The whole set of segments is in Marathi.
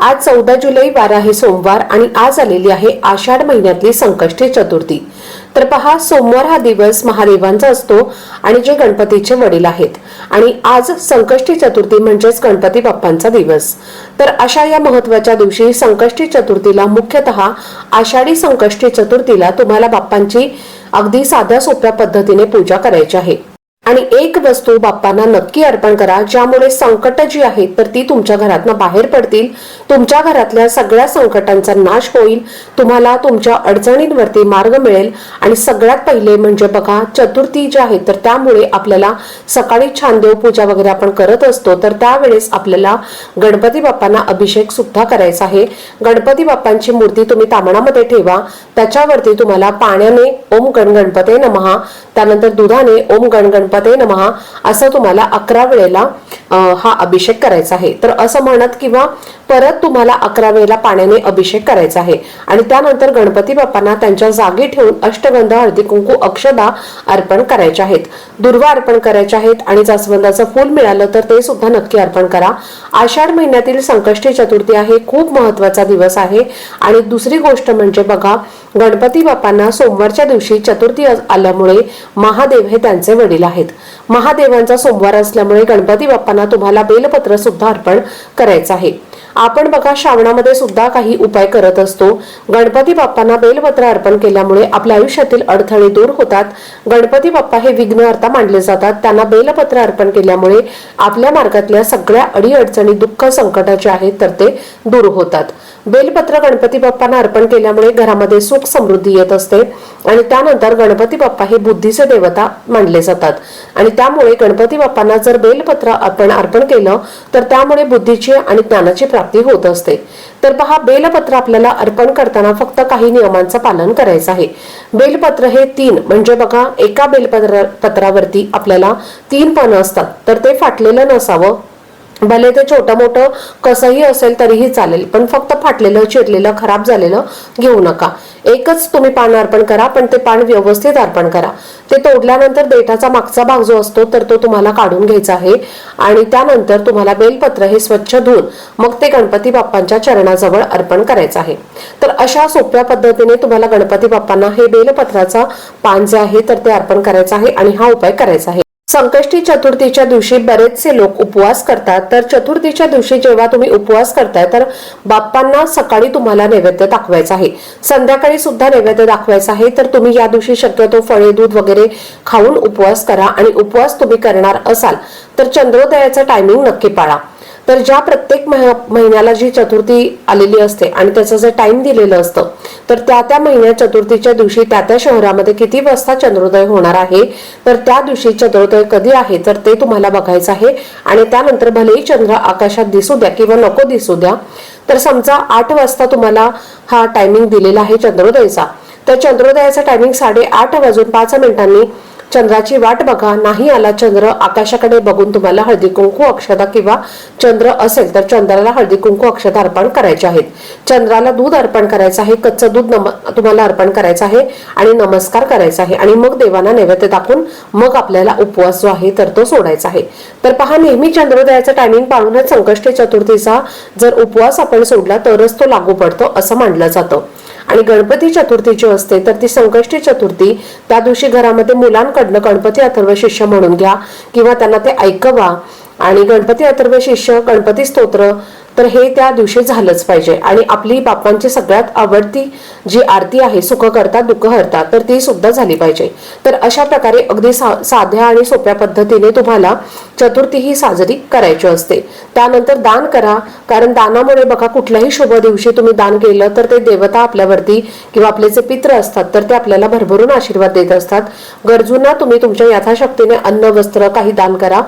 आज चौदा जुलै वार आहे सोमवार आणि आज आलेली आहे आषाढ महिन्यातली संकष्टी चतुर्थी. तर पहा सोमवार हा दिवस महादेवांचा असतो आणि जे गणपतीचे वडील आहेत. आणि आज संकष्टी चतुर्थी म्हणजेच गणपती बाप्पांचा दिवस. तर अशा या महत्त्वाच्या दिवशी संकष्टी चतुर्थीला मुख्यतः आषाढी संकष्टी चतुर्थीला तुम्हाला बाप्पांची अगदी साध्या सोप्या पद्धतीने पूजा करायची आहे. आणि एक वस्तू बाप्पांना नक्की अर्पण करा ज्यामुळे संकट जी आहेत तर ती तुमच्या घरातनं बाहेर पडतील. तुमच्या घरातल्या सगळ्या संकटांचा नाश होईल. तुम्हाला तुमच्या अडचणींवरती मार्ग मिळेल. आणि सगळ्यात पहिले म्हणजे बघा चतुर्थी जी आहे तर त्यामुळे आपल्याला सकाळी छान देवपूजा वगैरे आपण करत असतो तर त्यावेळेस आपल्याला गणपती बाप्पांना अभिषेक सुद्धा करायचा आहे. गणपती बाप्पांची मूर्ती तुम्ही तामणामध्ये ठेवा. त्याच्यावरती तुम्हाला पाण्याने ओम गण गणपते नमहा. त्यानंतर दुधाने ओम गण गणपती नमहा असं तुम्हाला अकरा वेळेला हा अभिषेक करायचा आहे. तर असं म्हणत किंवा परत तुम्हाला अकरा वेळेला पाण्याने अभिषेक करायचा आहे. आणि त्यानंतर गणपती बाप्पांना त्यांच्या जागी ठेवून अष्टगंध हळदी कुंकू अक्षदा अर्पण करायचे आहेत. दुर्वा अर्पण करायचे आहेत आणि जास्वंदाचं फूल मिळालं तर ते सुद्धा नक्की अर्पण करा. आषाढ महिन्यातील संकष्टी चतुर्थी आहे. खूप महत्त्वाचा दिवस आहे. आणि दुसरी गोष्ट म्हणजे बघा गणपती बाप्पांना सोमवारच्या दिवशी चतुर्थी आल्यामुळे महादेव हे त्यांचे वडील आहेत. महादेवांचा सोमवार असल्यामुळे गणपती बाप्पा बाप्पांना तुम्हाला बेलपत्र सुद्धा अर्पण करायचं आहे. आपण बघा श्रावणामध्ये सुद्धा काही उपाय करत असतो. गणपती बाप्पांना बेलपत्र अर्पण केल्यामुळे आपल्या आयुष्यातील अडथळे दूर होतात. गणपती बाप्पा हे विघ्नहर्ता मानले जातात. त्यांना बेलपत्र अर्पण केल्यामुळे आपल्या मार्गातल्या सगळ्या अडीअडचणी दुःख संकट जे आहेत तर ते दूर होतात. बेलपत्र गणपती बाप्पांना अर्पण केल्यामुळे घरामध्ये सुख समृद्धी येत असते आणि त्यानंतर गणपती बाप्पा हे बुद्धीचे देवता मानले जातात. आणि त्यामुळे गणपती बाप्पांना जर बेलपत्र आपण अर्पण केलं तर त्यामुळे बुद्धीची आणि ज्ञानाची प्राप्ती होत असते. तर पहा बेलपत्र आपल्याला अर्पण करताना फक्त काही नियमांचं पालन करायचं आहे. बेलपत्र हे तीन म्हणजे बघा एका बेलपत्र पत्रावरती आपल्याला तीन पानं असतात. तर ते फाटलेलं नसावं भले ते छोटं मोठं कसंही असेल तरीही चालेल पण फक्त फाटलेलं चिरलेलं खराब झालेलं घेऊ नका. एकच तुम्ही पान अर्पण करा पण ते पान व्यवस्थित अर्पण करा. ते तोडल्यानंतर देठाचा मागचा भाग जो असतो तर तो तुम्हाला काढून घ्यायचा आहे आणि त्यानंतर तुम्हाला बेलपत्र हे स्वच्छ धुवून मग ते गणपती बाप्पांच्या चरणाजवळ अर्पण करायचं आहे. तर अशा सोप्या पद्धतीने तुम्हाला गणपती बाप्पांना हे बेलपत्राचा पान जे आहे तर ते अर्पण करायचं आहे आणि हा उपाय करायचा आहे. संकष्टी चतुर्थीच्या दिवशी बरेचसे लोक उपवास करतात. तर चतुर्थीच्या दिवशी जेव्हा तुम्ही उपवास करताय तर बाप्पांना सकाळी तुम्हाला नैवेद्य दाखवायचा आहे. संध्याकाळी सुद्धा नैवेद्य दाखवायचा आहे. तर तुम्ही या दिवशी शक्यतो फळे दूध वगैरे खाऊन उपवास करा आणि उपवास तुम्ही करणार असाल. तर चंद्रोदयाचं टायमिंग नक्की पाळा. तर ज्या प्रत्येक महिन्याला जी चतुर्थी आलेली असते आणि त्याचं जे टाइम दिलेलं असतं तर त्या त्या महिन्यात चतुर्थीच्या दिवशी त्या त्या शहरामध्ये किती वाजता चंद्रोदय होणार आहे तर त्या दिवशी चंद्रोदय कधी आहे तर ते तुम्हाला बघायचं आहे. आणि त्यानंतर भलेही चंद्र आकाशात दिसू द्या किंवा नको दिसू द्या तर समजा आठ वाजता तुम्हाला हा टायमिंग दिलेला आहे चंद्रोदयचा. तर चंद्रोदयाचा टायमिंग साडेआठ वाजून पाच मिनिटांनी चंद्राची वाट बघा नाही आला चंद्र आकाशाकडे बघून तुम्हाला हळदी कुंकू अक्षता किंवा चंद्र असेल तर चंद्राला हळदी कुंकू अक्षता अर्पण करायचे आहेत. चंद्राला दूध अर्पण करायचं आहे कच्चं दूध नम तुम्हाला अर्पण करायचं आहे आणि नमस्कार करायचा आहे. आणि मग देवांना नैवेद्य दाखवून मग आपल्याला उपवास जो आहे तर तो सोडायचा आहे. तर पहा नेहमी चंद्रोदयाचं टायमिंग पाळूनच संकष्टी चतुर्थीचा जर उपवास आपण सोडला तरच तो लागू पडतो असं मानलं जातं. आणि गणपती चतुर्थी जी असते तर ती संकष्टी चतुर्थी त्या दिवशी घरामध्ये मुलांकडनं गणपती अथर्व शिष्य म्हणून घ्या किंवा त्यांना ते ऐकवा. आणि गणपती अथर्व शिष्य गणपती स्तोत्र तर हे त्या दिवशी झालंच पाहिजे. आणि आपली बाप्पांची सगळ्यात आवडती जी आरती आहे सुख करता दुःख हरता तर ती सुद्धा झाली पाहिजे. तर अशा प्रकारे अगदी सा- साध्या आणि सोप्या पद्धतीने तुम्हाला चतुर्थी ही साजरी करायची असते. त्यानंतर दान करा कारण दानामुळे बघा कुठल्याही शुभ दिवशी तुम्ही दान केलं तर ते देवता आपल्यावरती किंवा आपले जे पित्र असतात तर ते आपल्याला भरभरून आशीर्वाद देत असतात. गरजूंना तुम्ही तुमच्या यथाशक्तीने अन्न वस्त्र काही दान करा.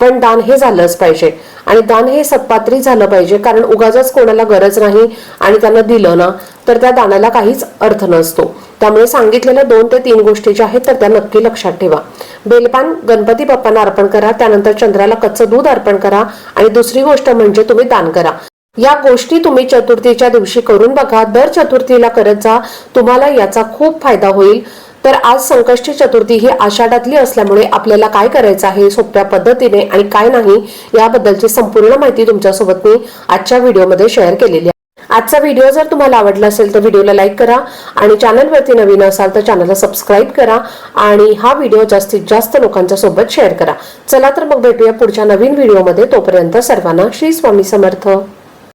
पण दान हे झालंच पाहिजे. आणि दान हे सत्पात्री झालं पाहिजे कारण उगाच कोणाला गरज नाही आणि त्यांना दिलं ना तर त्या दानाला काहीच अर्थ नसतो. त्यामुळे सांगितलेल्या दोन ते तीन गोष्टी ज्या आहेत तर त्या नक्की लक्षात ठेवा. बेलपान गणपती बाप्पांना अर्पण करा त्यानंतर चंद्राला कच्चं दूध अर्पण करा आणि दुसरी गोष्ट म्हणजे तुम्ही दान करा. या गोष्टी तुम्ही चतुर्थीच्या दिवशी करून बघा. दर चतुर्थीला करत जा तुम्हाला याचा खूप फायदा होईल. तर आज संकष्टी चतुर्थी ही आषाढातली असल्यामुळे आपल्याला काय करायचं आहे सोप्या पद्धतीने आणि काय नाही याबद्दलची संपूर्ण माहिती तुमच्यासोबत मी आजच्या व्हिडिओमध्ये शेअर केलेली आहे. आजचा व्हिडिओ जर तुम्हाला आवडला असेल तर व्हिडिओला लाईक करा आणि चॅनलवरती नवीन असाल तर चॅनलला सबस्क्राईब करा आणि हा व्हिडिओ जास्तीत जास्त लोकांच्या सोबत शेअर करा. चला तर मग भेटूया पुढच्या नवीन व्हिडिओमध्ये. तोपर्यंत सर्वांना श्री स्वामी समर्थ.